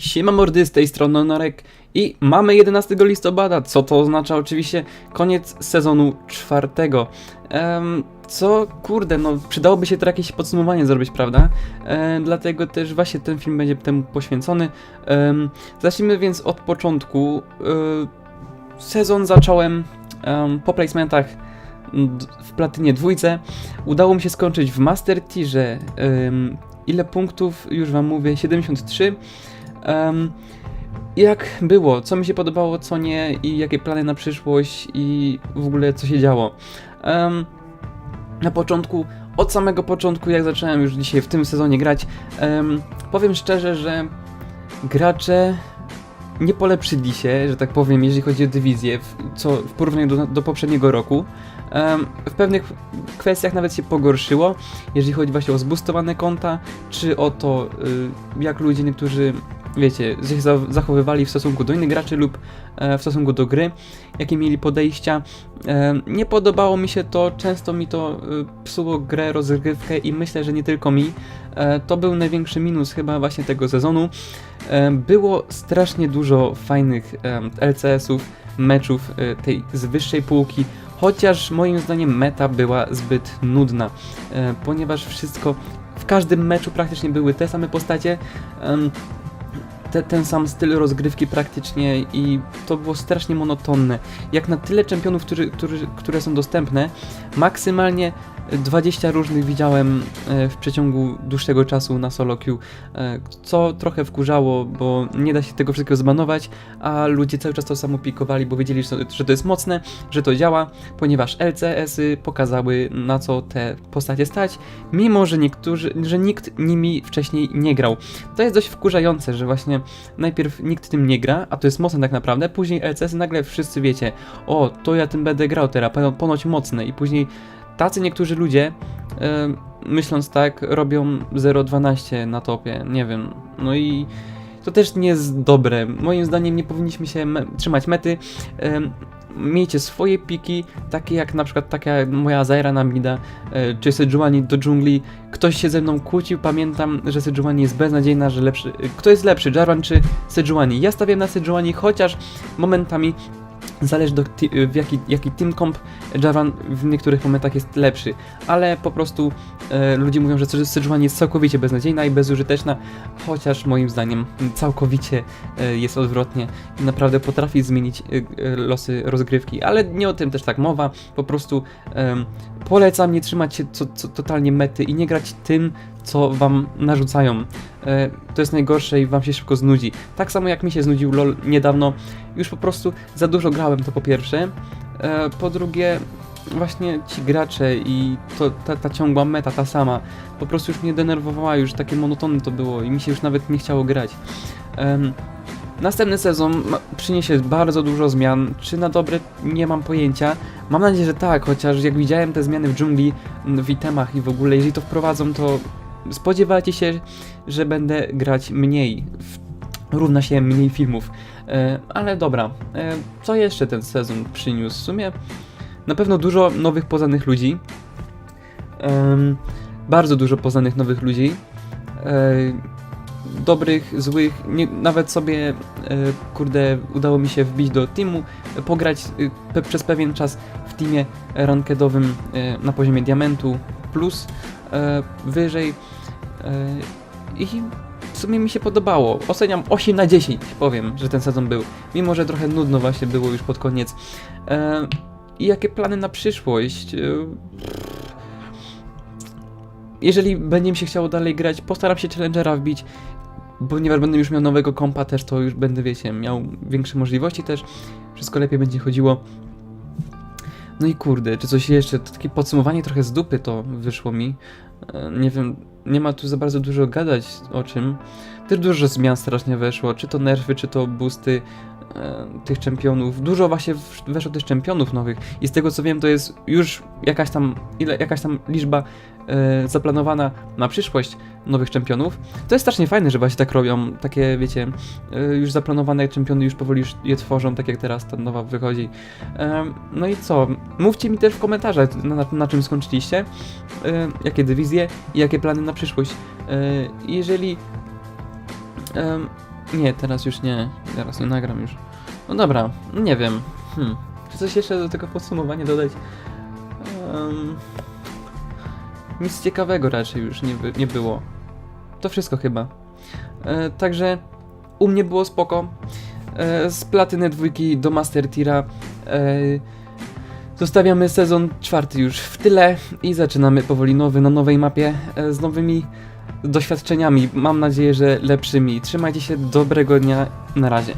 Siema mordy, z tej strony Norek i mamy 11 listopada, co to oznacza oczywiście koniec sezonu czwartego. Co, kurde, no przydałoby się to jakieś podsumowanie zrobić, prawda? Dlatego też właśnie ten film będzie temu poświęcony. Em, zacznijmy więc od początku. E, sezon zacząłem em, po placementach w platynie dwójce. Udało mi się skończyć w Master Tierze. Ile punktów? Już wam mówię, 73. Em, jak było? Co mi się podobało, co nie i jakie plany na przyszłość i w ogóle co się działo? Em, na początku, od samego początku, jak zacząłem już dzisiaj w tym sezonie grać, em, powiem szczerze, że gracze nie polepszyli się, że tak powiem, jeżeli chodzi o dywizję, w, co w porównaniu do, do poprzedniego roku. Em, w pewnych kwestiach nawet się pogorszyło, jeżeli chodzi właśnie o zboostowane konta, czy o to, y, jak ludzie niektórzy, wiecie, się za- zachowywali w stosunku do innych graczy lub e, w stosunku do gry, jakie mieli podejścia. E, nie podobało mi się to, często mi to y, psuło grę, rozgrywkę i myślę, że nie tylko mi. E, to był największy minus chyba właśnie tego sezonu. E, było strasznie dużo fajnych em, LCS-ów, meczów e, tej z wyższej półki, chociaż moim zdaniem meta była zbyt nudna, e, ponieważ wszystko, w każdym meczu praktycznie były te same postacie, em, te, ten sam styl rozgrywki praktycznie i to było strasznie monotonne. Jak na tyle czempionów, którzy, którzy, które są dostępne, maksymalnie 20 różnych widziałem e, w przeciągu dłuższego czasu na solo queue, e, co trochę wkurzało, bo nie da się tego wszystkiego zbanować, a ludzie cały czas to samo pikowali, bo wiedzieli, że to, jest mocne, że to działa, ponieważ LCS-y pokazały na co te postacie stać, mimo że niektórzy, że nikt nimi wcześniej nie grał. To jest dość wkurzające, że właśnie najpierw nikt tym nie gra, a to jest mocne tak naprawdę, później LCS nagle wszyscy wiecie, o, to ja tym będę grał teraz, pono- ponoć mocne i później tacy niektórzy ludzie, e, myśląc tak, robią 0.12 na topie, nie wiem, no i to też nie jest dobre. Moim zdaniem nie powinniśmy się me trzymać mety. Miejcie swoje piki, takie jak na przykład taka moja Zaira na mida, e, czy Sejuani do dżungli. Ktoś się ze mną kłócił, pamiętam, że Sejuani jest beznadziejna, że lepszy... Kto jest lepszy, Jarvan czy Sejuani? Ja stawiam na Sejuani, chociaż momentami zależy do, w jaki, jaki team comp Jarvan w niektórych momentach jest lepszy, ale po prostu e, ludzie mówią, że Sejuani jest całkowicie beznadziejna i bezużyteczna, chociaż moim zdaniem całkowicie e, jest odwrotnie i naprawdę potrafi zmienić e, e, losy rozgrywki, ale nie o tym też tak mowa, po prostu em, polecam nie trzymać się co, co, totalnie mety i nie grać tym, co wam narzucają. E, to jest najgorsze i wam się szybko znudzi. Tak samo jak mi się znudził LOL niedawno, już po prostu za dużo grałem to po pierwsze, e, po drugie właśnie ci gracze i to, ta, ta ciągła meta, ta sama, po prostu już mnie denerwowała, już takie monotonne to było i mi się już nawet nie chciało grać. Następny sezon przyniesie bardzo dużo zmian. Czy na dobre? Nie mam pojęcia. Mam nadzieję, że tak, chociaż jak widziałem te zmiany w dżungli, w itemach i w ogóle, jeżeli to wprowadzą, to spodziewajcie się, że będę grać mniej. Równa się mniej filmów. E, ale dobra, e, co jeszcze ten sezon przyniósł? W sumie na pewno dużo nowych poznanych ludzi. Bardzo dużo poznanych nowych ludzi. E, dobrych, złych, nawet sobie, kurde, udało mi się wbić do teamu, pograć przez pewien czas w teamie rankedowym na poziomie diamentu plus e, wyżej e, i w sumie mi się podobało. Oceniam 8 na 10, powiem, że ten sezon był, mimo że trochę nudno właśnie było już pod koniec. E, I jakie plany na przyszłość? Jeżeli będzie mi się chciało dalej grać, postaram się Challengera wbić, ponieważ będę już miał nowego kompa też, to już będę, wiecie, miał większe możliwości też, wszystko lepiej będzie chodziło. No i kurde, czy coś jeszcze, to takie podsumowanie trochę z dupy to wyszło mi. E, Nie wiem, nie ma tu za bardzo dużo gadać o czym. Dużo zmian strasznie weszło, czy to nerfy, czy to boosty e, tych czempionów. Dużo właśnie weszło też czempionów nowych i z tego co wiem to jest już jakaś tam, ile, jakaś tam liczba e, zaplanowana na przyszłość nowych czempionów. To jest strasznie fajne, że właśnie tak robią, takie wiecie, e, już zaplanowane czempiony już powoli już je tworzą, tak jak teraz ta nowa wychodzi. Em, no i co? Mówcie mi też w komentarzach, na, na, na czym skończyliście, e, jakie dywizje i jakie plany na przyszłość. E, jeżeli em, Nie, teraz już nie. Teraz nie nagram już. No dobra, nie wiem. Hmm. Czy coś jeszcze do tego podsumowania dodać? Em, nic ciekawego raczej już nie, nie było. To wszystko chyba. E, także u mnie było spoko. E, z platyny dwójki do Master Tira e, zostawiamy sezon czwarty już w tyle i zaczynamy powoli nowy na nowej mapie e, z nowymi doświadczeniami. Mam nadzieję, że lepszymi. Trzymajcie się, dobrego dnia, na razie.